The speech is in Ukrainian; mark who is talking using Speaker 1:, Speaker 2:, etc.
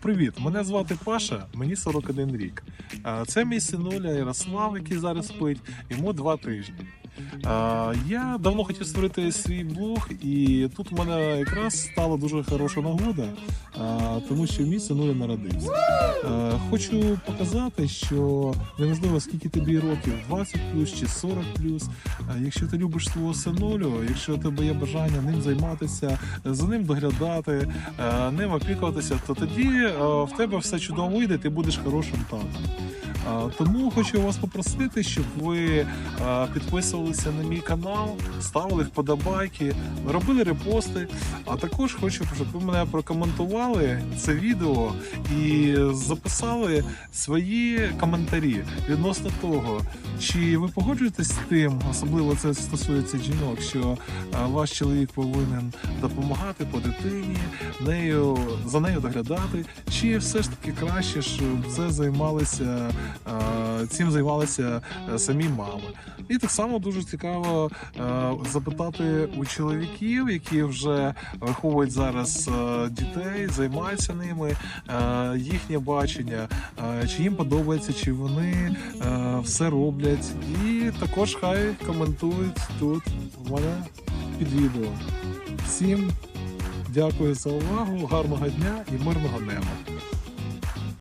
Speaker 1: Привіт, мене звати Паша, мені 41 рік. Це мій синуля Ярослав, який зараз спить, йому два тижні. Я давно хотів створити свій блог, і тут у мене якраз стала дуже хороша нагода, тому що мій синуля народився. Хочу показати, що неважливо скільки тобі років, 20 плюс чи 40 плюс. Якщо ти любиш свого синулю, якщо у тебе є бажання ним займатися, за ним доглядати, ним опікуватися, то тоді в тебе все чудово вийде, ти будеш хорошим татом. Тому хочу вас попросити, щоб ви е, підписувалися на мій канал, ставили вподобайки, робили репости. А також хочу, щоб ви мене прокоментували це відео і записали свої коментарі відносно того, чи ви погоджуєтесь з тим, особливо це стосується жінок, що е, ваш чоловік повинен допомагати по дитині, нею за нею доглядати, чи все ж таки краще, щоб це займалися е, цим займалися е, самі мами. І так само дуже цікаво е, запитати у чоловіків, які вже виховують зараз е, дітей, займаються ними, е, їхнє бачення, чи їм подобається, чи вони все роблять. І також хай коментують тут у мене під відео. Всім дякую за увагу, гарного дня і мирного неба.